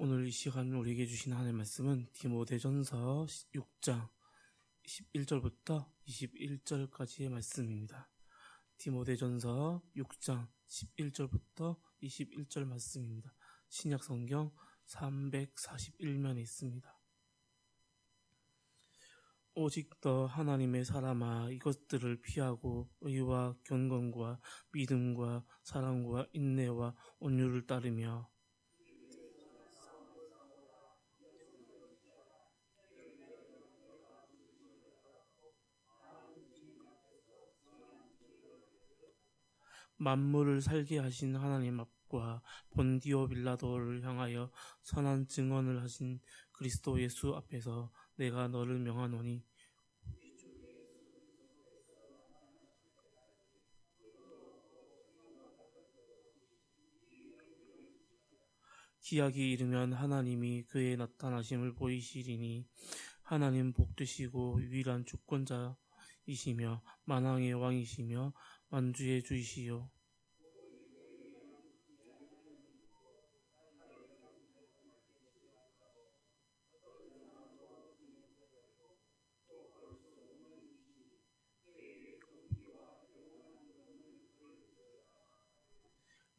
오늘 이 시간 우리에게 주신 하나님의 말씀은 디모데전서 6장 11절부터 21절까지의 말씀입니다. 디모데전서 6장 11절부터 21절 말씀입니다. 신약 성경 341면에 있습니다. 오직 너 하나님의 사람아 이것들을 피하고 의와 경건과 믿음과 사랑과 인내와 온유를 따르며 만물을 살게 하신 하나님 앞과 본디오 빌라도를 향하여 선한 증언을 하신 그리스도 예수 앞에서 내가 너를 명하노니. 기약이 이르면 하나님이 그의 나타나심을 보이시리니 하나님 복되시고 유일한 주권자이시며 만왕의 왕이시며 만주의 주이시요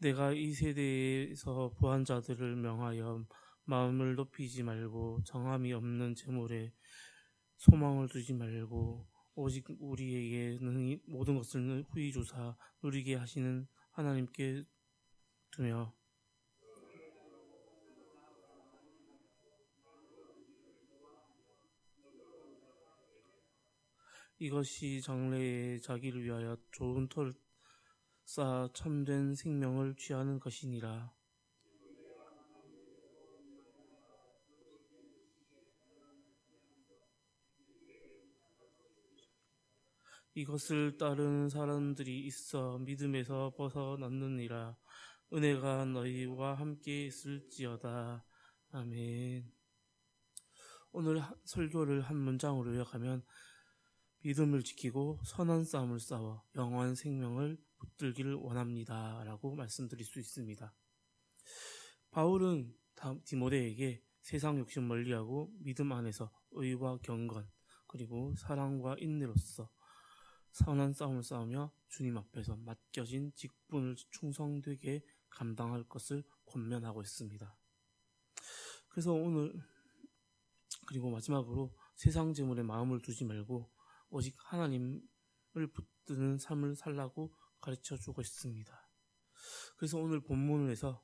내가 이 세대에서 부한 자들을 명하여 마음을 높이지 말고 정함이 없는 재물에 소망을 두지 말고 오직 우리에게 는 모든 것을 후히 조사 누리게 하시는 하나님께 두며 이것이 장래에 자기를 위하여 좋은 털 쌓아 참된 생명을 취하는 것이니라. 이것을 따르는 사람들이 있어 믿음에서 벗어났느니라. 은혜가 너희와 함께 있을지어다. 아멘. 오늘 설교를 한 문장으로 요약하면 믿음을 지키고 선한 싸움을 싸워 영원한 생명을 붙들기를 원합니다. 라고 말씀드릴 수 있습니다. 바울은 디모데에게 세상 욕심 멀리하고 믿음 안에서 의와 경건 그리고 사랑과 인내로서 선한 싸움을 싸우며 주님 앞에서 맡겨진 직분을 충성되게 감당할 것을 권면하고 있습니다. 그래서 오늘 그리고 마지막으로 세상 재물에 마음을 두지 말고 오직 하나님을 붙드는 삶을 살라고 가르쳐 주고 있습니다. 그래서 오늘 본문에서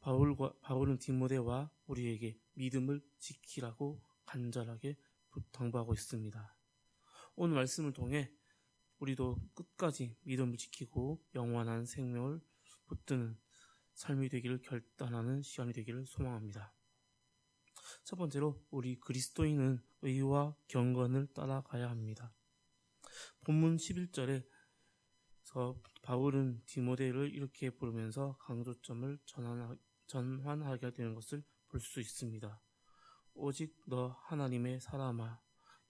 바울과 바울은 디모데와 우리에게 믿음을 지키라고 간절하게 당부하고 있습니다. 오늘 말씀을 통해 우리도 끝까지 믿음을 지키고 영원한 생명을 붙드는 삶이 되기를 결단하는 시간이 되기를 소망합니다. 첫 번째로 우리 그리스도인은 의와 경건을 따라가야 합니다. 본문 11절에 바울은 디모데를 이렇게 부르면서 강조점을 전환하 게 되는 것을 볼 수 있습니다. 오직 너 하나님의 사람아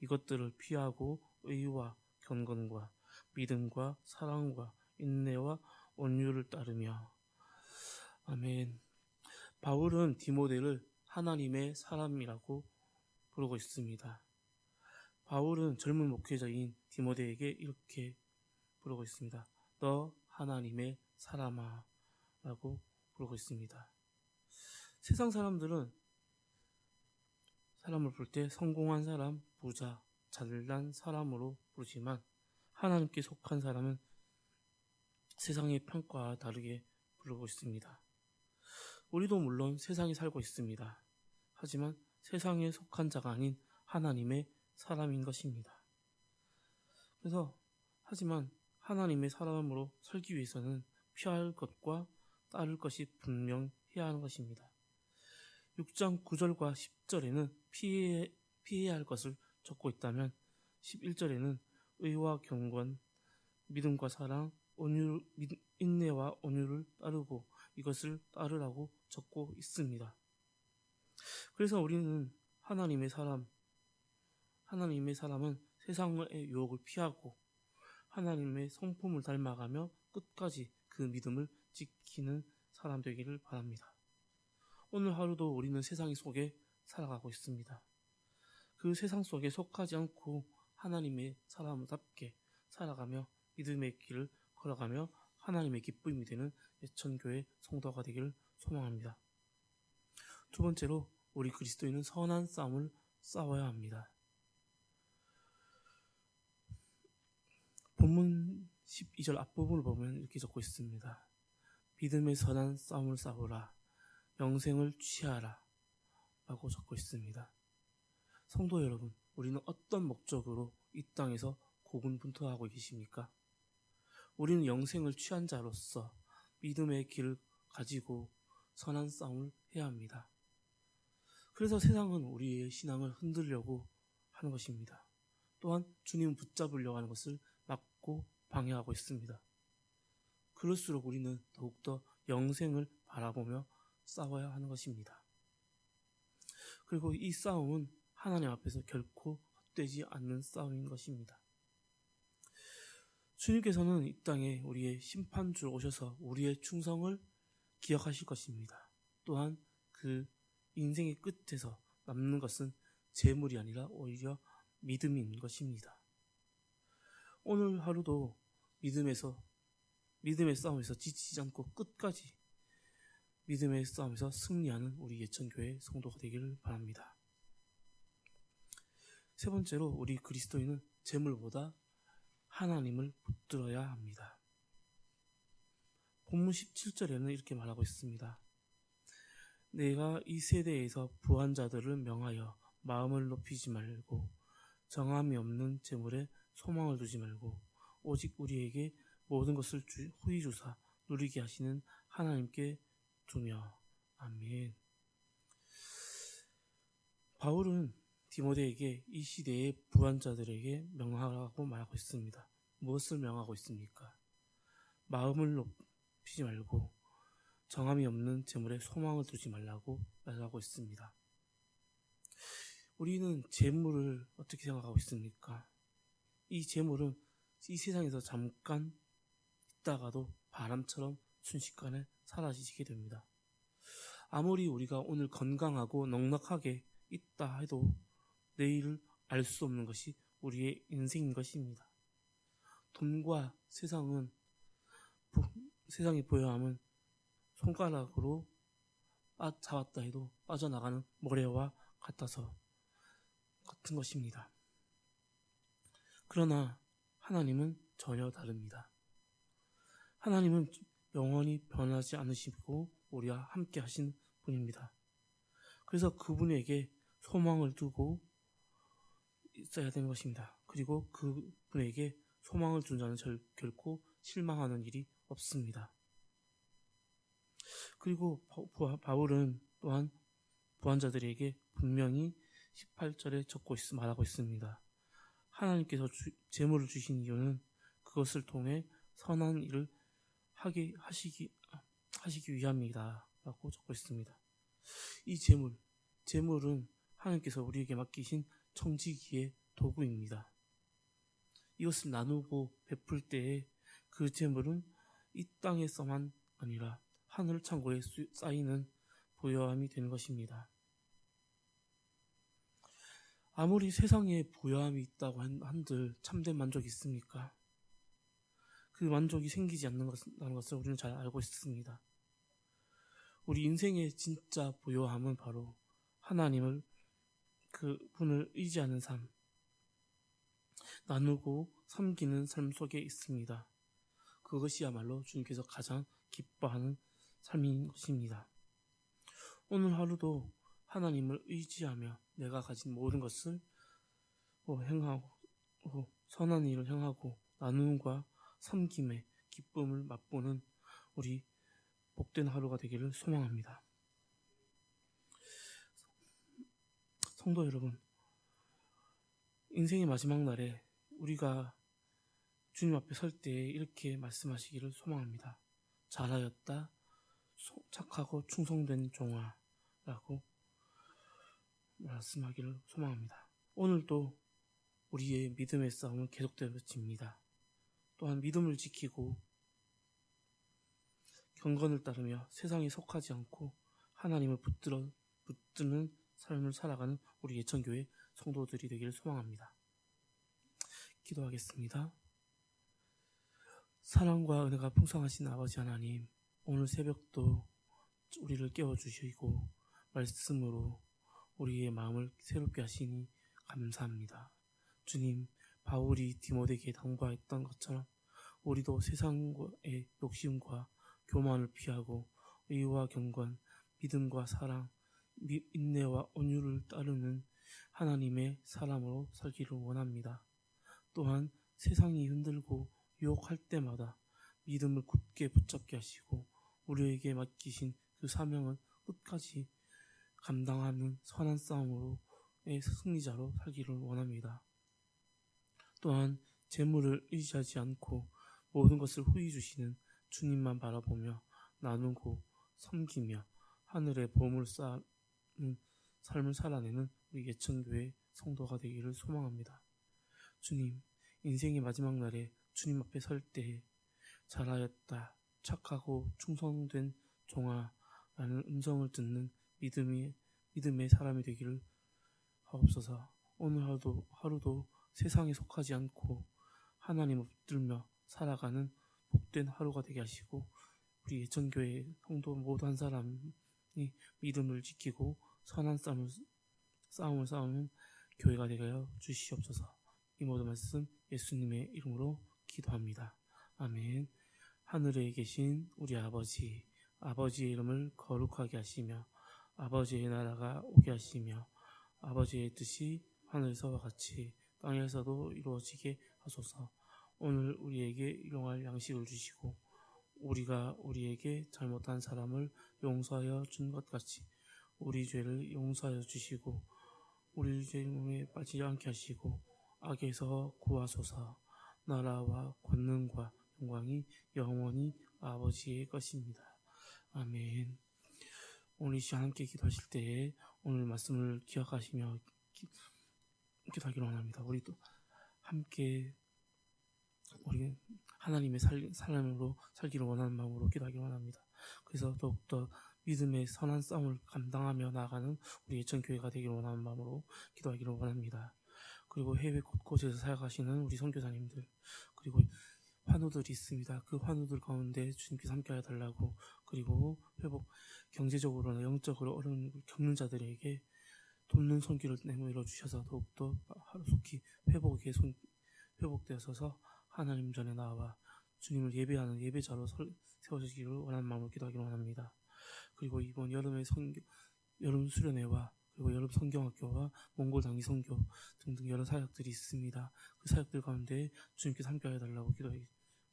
이것들을 피하고 의와 경건과 믿음과 사랑과 인내와 온유를 따르며 아멘. 바울은 디모데를 하나님의 사람이라고 부르고 있습니다. 바울은 젊은 목회자인 디모데에게 이렇게 부르고 있습니다. 너 하나님의 사람아 라고 부르고 있습니다. 세상 사람들은 사람을 볼 때 성공한 사람, 부자, 잘난 사람으로 부르지만 하나님께 속한 사람은 세상의 평가와 다르게 부르고 있습니다. 우리도 물론 세상에 살고 있습니다. 하지만 세상에 속한 자가 아닌 하나님의 사람인 것입니다. 그래서 하지만 하나님의 사람으로 살기 위해서는 피할 것과 따를 것이 분명해야 하는 것입니다. 6장 9절과 10절에는 피해, 피해야 할 것을 적고 있다면 11절에는 의와 경건, 믿음과 사랑, 온유, 인내와 온유를 따르고 이것을 따르라고 적고 있습니다. 그래서 우리는 하나님의 사람, 하나님의 사람은 세상의 유혹을 피하고 하나님의 성품을 닮아가며 끝까지 그 믿음을 지키는 사람 되기를 바랍니다. 오늘 하루도 우리는 세상 속에 살아가고 있습니다. 그 세상 속에 속하지 않고 하나님의 사람답게 살아가며 믿음의 길을 걸어가며 하나님의 기쁨이 되는 예천교회 성도가 되기를 소망합니다. 두 번째로 우리 그리스도인은 선한 싸움을 싸워야 합니다. 본문 12절 앞부분을 보면 이렇게 적고 있습니다. 믿음의 선한 싸움을 싸우라. 영생을 취하라. 라고 적고 있습니다. 성도 여러분, 우리는 어떤 목적으로 이 땅에서 고군분투하고 계십니까? 우리는 영생을 취한 자로서 믿음의 길을 가지고 선한 싸움을 해야 합니다. 그래서 세상은 우리의 신앙을 흔들려고 하는 것입니다. 또한 주님 붙잡으려고 하는 것을 막고 방해하고 있습니다. 그럴수록 우리는 더욱더 영생을 바라보며 싸워야 하는 것입니다. 그리고 이 싸움은 하나님 앞에서 결코 헛되지 않는 싸움인 것입니다. 주님께서는 이 땅에 우리의 심판주로 오셔서 우리의 충성을 기억하실 것입니다. 또한 그 인생의 끝에서 남는 것은 재물이 아니라 오히려 믿음인 것입니다. 오늘 하루도 믿음에서 믿음의 싸움에서 지치지 않고 끝까지 믿음의 싸움에서 승리하는 우리 예천교회 성도가 되기를 바랍니다. 세 번째로 우리 그리스도인은 재물보다 하나님을 붙들어야 합니다. 본문 17절에는 이렇게 말하고 있습니다. 내가 이 세대에서 부한 자들을 명하여 마음을 높이지 말고 정함이 없는 재물에 소망을 두지 말고 오직 우리에게 모든 것을 주, 후히 주사 누리게 하시는 하나님께 두며 아멘. 바울은 디모데에게 이 시대의 부한자들에게 명하라고 말하고 있습니다. 무엇을 명하고 있습니까? 마음을 높이지 말고 정함이 없는 재물에 소망을 두지 말라고 말하고 있습니다. 우리는 재물을 어떻게 생각하고 있습니까? 이 재물은 이 세상에서 잠깐 있다가도 바람처럼 순식간에 사라지게 됩니다. 아무리 우리가 오늘 건강하고 넉넉하게 있다 해도 내일을 알 수 없는 것이 우리의 인생인 것입니다. 돈과 세상은 세상이 보여함은 손가락으로 잡았다 해도 빠져나가는 모래와 같아서 같은 것입니다. 그러나 하나님은 전혀 다릅니다. 하나님은 영원히 변하지 않으시고 우리와 함께 하신 분입니다. 그래서 그분에게 소망을 두고 있어야 되는 것입니다. 그리고 그분에게 소망을 둔 자는 절, 결코 실망하는 일이 없습니다. 그리고 바울은 또한 부한자들에게 분명히 18절에 적고 있, 말하고 있습니다. 하나님께서 주, 재물을 주신 이유는 그것을 통해 선한 일을 하게 하시기 하시기 위함이다. 라고 적고 있습니다. 이 재물, 재물은 하나님께서 우리에게 맡기신 청지기의 도구입니다. 이것을 나누고 베풀 때에 그 재물은 이 땅에서만 아니라 하늘 창고에 쌓이는 부여함이 되는 것입니다. 아무리 세상에 부여함이 있다고 한들 참된 만족이 있습니까? 그 만족이 생기지 않는 것을 우리는 잘 알고 있습니다. 우리 인생의 진짜 부여함은 바로 하나님을 그 분을 의지하는 삶, 나누고 섬기는 삶 속에 있습니다. 그것이야말로 주님께서 가장 기뻐하는 삶인 것입니다. 오늘 하루도 하나님을 의지하며 내가 가진 모든 것을 뭐 행하고 뭐 선한 일을 행하고 나눔과 섬김의 기쁨을 맛보는 우리 복된 하루가 되기를 소망합니다. 성도 여러분, 인생의 마지막 날에 우리가 주님 앞에 설 때 이렇게 말씀하시기를 소망합니다. 잘하였다, 착하고 충성된 종아라고 말씀하기를 소망합니다. 오늘도 우리의 믿음의 싸움은 계속되어집니다. 또한 믿음을 지키고 경건을 따르며 세상에 속하지 않고 하나님을 붙들어 붙드는 삶을 살아가는 우리 예천교회 성도들이 되기를 소망합니다. 기도하겠습니다. 사랑과 은혜가 풍성하신 아버지 하나님, 오늘 새벽도 우리를 깨워주시고 말씀으로 우리의 마음을 새롭게 하시니 감사합니다. 주님, 바울이 디모데에게 당부했던 것처럼 우리도 세상의 욕심과 교만을 피하고 의와 경건, 믿음과 사랑, 인내와 온유를 따르는 하나님의 사람으로 살기를 원합니다. 또한 세상이 흔들고 유혹할 때마다 믿음을 굳게 붙잡게 하시고 우리에게 맡기신 그 사명을 끝까지 감당하는 선한 싸움으로의 승리자로 살기를 원합니다. 또한 재물을 의지하지 않고 모든 것을 후히 주시는 주님만 바라보며 나누고 섬기며 하늘의 보물 쌓는 삶을 살아내는 우리 예천교회 성도가 되기를 소망합니다. 주님, 인생의 마지막 날에 주님 앞에 설 때에 잘하였다, 착하고 충성된 종아라는 음성을 듣는 믿음이, 믿음의 사람이 되기를 하옵소서. 오늘 하루도, 하루도 세상에 속하지 않고 하나님을 붙들며 살아가는 복된 하루가 되게 하시고 우리 예천교회 성도 모두 한 사람이 믿음을 지키고 선한 싸움을, 싸움을 싸우는 교회가 되게 하여 주시옵소서. 이 모든 말씀 예수님의 이름으로 기도합니다. 아멘. 하늘에 계신 우리 아버지, 아버지의 이름을 거룩하게 하시며 아버지의 나라가 오게 하시며 아버지의 뜻이 하늘에서와 같이 땅에서도 이루어지게 하소서. 오늘 우리에게 일용할 양식을 주시고 우리가 우리에게 잘못한 사람을 용서하여 준 것 같이 우리 죄를 용서하여 주시고 우리 죄에 빠지지 않게 하시고 악에서 구하소서. 나라와 권능과 영광이 영원히 아버지의 것입니다. 아멘. 오늘 이 시간 함께 기도하실 때에 오늘 말씀을 기억하시며 기, 기도하기를 원합니다. 우리도 함께 우리 하나님의 살, 사람으로 살기를 원하는 마음으로 기도하기를 원합니다. 그래서 더욱더 믿음의 선한 싸움을 감당하며 나아가는 우리 예천교회가 되기를 원하는 마음으로 기도하기를 원합니다. 그리고 해외 곳곳에서 살아가시는 우리 선교사님들 그리고 환우들이 있습니다. 그 환우들 가운데 주님께서 함께하여 달라고 그리고 회복 경제적으로나 영적으로 어려움을 겪는 자들에게 돕는 손길을 내밀어 주셔서 더욱더 하루속히 회복에 손, 회복되어서 하나님 전에 나와 주님을 예배하는 예배자로 세워지기를 원하는 마음으로 기도하기를 원합니다. 그리고 이번 여름의 성교, 여름 수련회와 그리고 여름 성경학교와 몽골 당기 성교 등등 여러 사역들이 있습니다. 그 사역들 가운데 주님께서 함께해 달라고 기도하기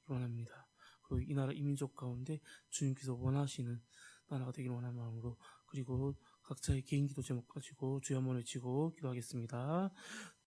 원합니다. 그리고 이 나라 이민족 가운데 주님께서 원하시는 나라가 되기를 원하는 마음으로 그리고 각자의 개인 기도 제목 가지고 주여 한번 외치고 기도하겠습니다.